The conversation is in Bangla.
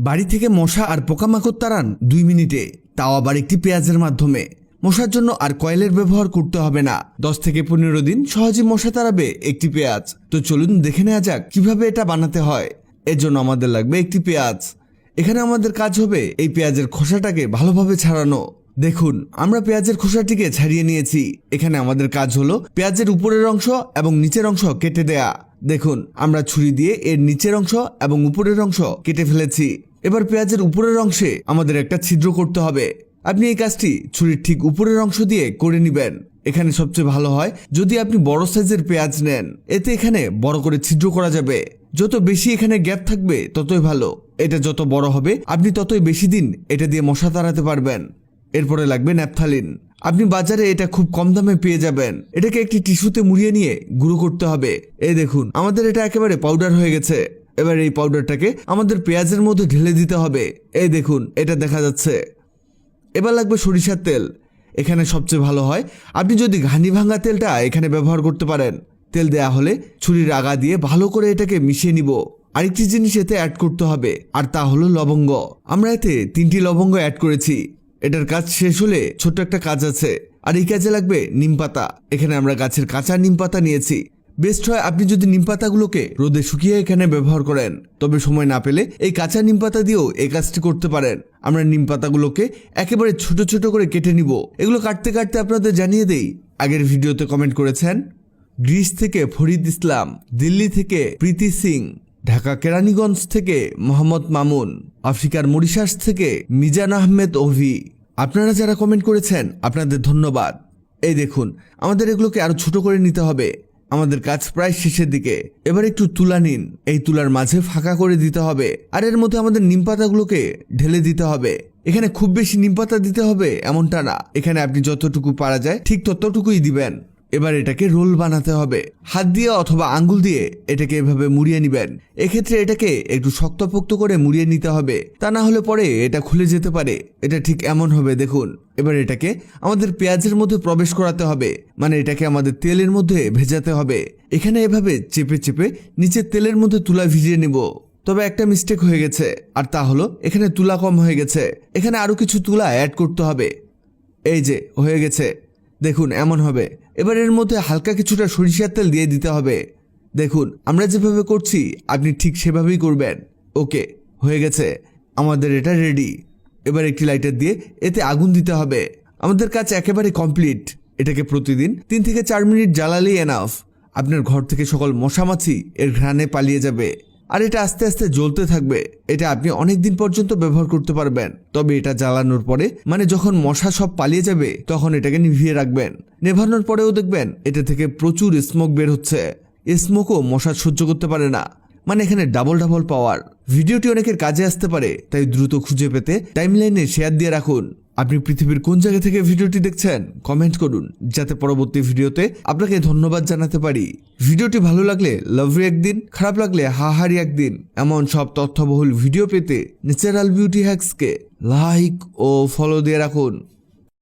বাড়ি থেকে মশা আর পোকামাকড় তাড়ান দুই মিনিটে। তাও আবার একটি পেঁয়াজের মাধ্যমে। মশার জন্য আর কয়েলের ব্যবহার করতে হবে না। দশ থেকে পনেরো দিন সহজে মশা তাড়াবে একটি পেঁয়াজ। তো চলুন দেখে নেওয়া যাক কীভাবে এটা বানাতে হয়। এর জন্য আমাদের লাগবে একটি পেঁয়াজ। এখানে আমাদের কাজ হবে এই পেঁয়াজের খোসাটাকে ভালোভাবে ছাড়ানো। দেখুন, আমরা পেঁয়াজের খোসাটিকে ছাড়িয়ে নিয়েছি। এখানে আমাদের কাজ হলো পেঁয়াজের উপরের অংশ এবং নিচের অংশ কেটে দেয়া। দেখুন, আমরা ছুরি দিয়ে এর নিচের অংশ এবং উপরের অংশ কেটে ফেলেছি। এবার পেঁয়াজের উপরের অংশে আমাদের একটা ছিদ্র করতে হবে। আপনি এই কাজটি ছুরির ঠিক উপরের অংশ দিয়ে করে নেবেন। এখানে সবচেয়ে ভালো হয় যদি আপনি বড় সাইজের পেঁয়াজ নেন। এতে এখানে বড় করে ছিদ্র করা যাবে। যত বেশি এখানে গ্যাপ থাকবে, ততই ভালো। এটা যত বড় হবে, আপনি ততই বেশি দিন এটা দিয়ে মশা তাড়াতে পারবেন। এরপরে লাগবে ন্যাপথালিন। আপনি বাজারে এটা খুব কম দামে পেয়ে যাবেন। এটাকে একটি টিস্যুতে মুড়িয়ে নিয়ে গুঁড়ো করতে হবে। এই দেখুন, আমাদের এটা একেবারে পাউডার হয়ে গেছে। এবার এই পাউডারটাকে আমাদের পেঁয়াজের মধ্যে ঢেলে দিতে হবে। এই দেখুন, এটা দেখা যাচ্ছে। এবার লাগবে সরিষার তেল। এখানে সবচেয়ে ভালো হয়, আপনি যদি ঘানি ভাঙা তেলটা এখানে ব্যবহার করতে পারেন। তেল দেয়া হলে ছুরির আগা দিয়ে ভালো করে এটাকে মিশিয়ে নিব। আরেকটি জিনিস এতে অ্যাড করতে হবে, আর তা হলো লবঙ্গ। আমরা এতে তিনটি লবঙ্গ অ্যাড করেছি। এটার কাজ শেষ হলে ছোট্ট একটা কাজ আছে, আর এই কাজে লাগবে নিম পাতা। এখানে আমরা গাছের কাঁচা নিম পাতা নিয়েছি। বেস্ট হয় আপনি যদি নিম পাতাগুলোকে রোদে শুকিয়ে এখানে ব্যবহার করেন, তবে সময় না পেলে এই কাঁচা নিম পাতা দিয়েও এই কাজটি করতে পারেন। আমরা নিম পাতাগুলোকে একেবারে ছোট ছোট করে কেটে নিব। এগুলো কাটতে কাটতে আপনাদের জানিয়ে দেই, আগের ভিডিওতে কমেন্ট করেছেন, গ্রিস থেকে ফরিদ ইসলাম, দিল্লি থেকে প্রীতি সিং, ঢাকা কেরানীগঞ্জ থেকে মোহাম্মদ মামুন, আফ্রিকার মরিশাস থেকে মিজান আহমেদ ওভি। আপনারা যারা কমেন্ট করেছেন, আপনাদের ধন্যবাদ। এই দেখুন, আমাদের এগুলোকে আরও ছোট করে নিতে হবে। আমাদের কাজ প্রায় শেষের দিকে। এবার একটু তুলা নিন। এই তুলার মাঝে ফাঁকা করে দিতে হবে। আর এর মধ্যে আমাদের নিম পাতাগুলোকে ঢেলে দিতে হবে। এখানে খুব বেশি নিম পাতা দিতে হবে এমনটা না। এখানে আপনি যতটুকু পারা যায়, ঠিক ততটুকুই দিবেন। এবার এটাকে রোল বানাতে হবে। হাত দিয়ে অথবা আঙ্গুল দিয়ে এটাকে এভাবে মুড়িয়ে নেবেন। এক্ষেত্রে এটাকে একটু শক্তপোক্ত করে মুড়িয়ে নিতে হবে। তা না হলে পরে এটা খুলে যেতে পারে। এটা ঠিক এমন হবে, দেখুন। এবার এটাকে আমাদের পেঁয়াজের মধ্যে প্রবেশ করাতে হবে। মানে এটাকে আমাদের তেলের মধ্যে ভেজাতে হবে। এখানে এভাবে চেপে চেপে নিচে তেলের মধ্যে তুলা ভিজিয়ে নেব। তবে একটা মিস্টেক হয়ে গেছে। আর তা হলো, এখানে তুলা কম হয়ে গেছে। এখানে আরও কিছু তুলা অ্যাড করতে হবে। এই যে, হয়ে গেছে। দেখুন, এমন হবে। এবার এর মধ্যে হালকা কিছুটা সরিষার তেল দিয়ে দিতে হবে। দেখুন, আমরা যেভাবে করছি, আপনি ঠিক সেভাবেই করবেন। ওকে, হয়ে গেছে। আমাদের এটা রেডি এবার একটি লাইটার দিয়ে এতে আগুন দিতে হবে। আমাদের কাজ একেবারে কমপ্লিট এটাকে প্রতিদিন তিন থেকে চার মিনিট জ্বালালেই এনাফ আপনার ঘর থেকে সকল মশামাছি এর ঘ্রাণে পালিয়ে যাবে। আর এটা আস্তে আস্তে জ্বলতে থাকবে। এটা আপনি অনেক দিন পর্যন্ত ব্যবহার করতে পারবেন। তবে এটা জ্বালানোর পরে মানে যখন মশা সব পালিয়ে যাবে, তখন এটাকে নিভিয়ে রাখবেন। নেভানোর পরেও দেখবেন, এটা থেকে প্রচুর স্মোক বের হচ্ছে। স্মোকও মশা সহ্য করতে পারে না। মানে এখানে ডাবল ডাবল পাওয়ার। ভিডিওটি অনেকের কাজে আসতে পারে, তাই দ্রুত খুঁজে পেতে টাইমলাইনে শেয়ার দিয়ে রাখুন। আপনি পৃথিবীর কোন জায়গা থেকে ভিডিওটি দেখছেন কমেন্ট করুন, যাতে পরবর্তী ভিডিওতে আপনাকে ধন্যবাদ জানাতে পারি। ভিডিওটি ভালো লাগলে লাভরি একদিন, খারাপ লাগলে হাহারি একদিন। এমন সব তথ্যবহুল ভিডিও পেতে ন্যাচারাল বিউটি হ্যাক্সকে লাইক ও ফলো দিয়ে রাখুন।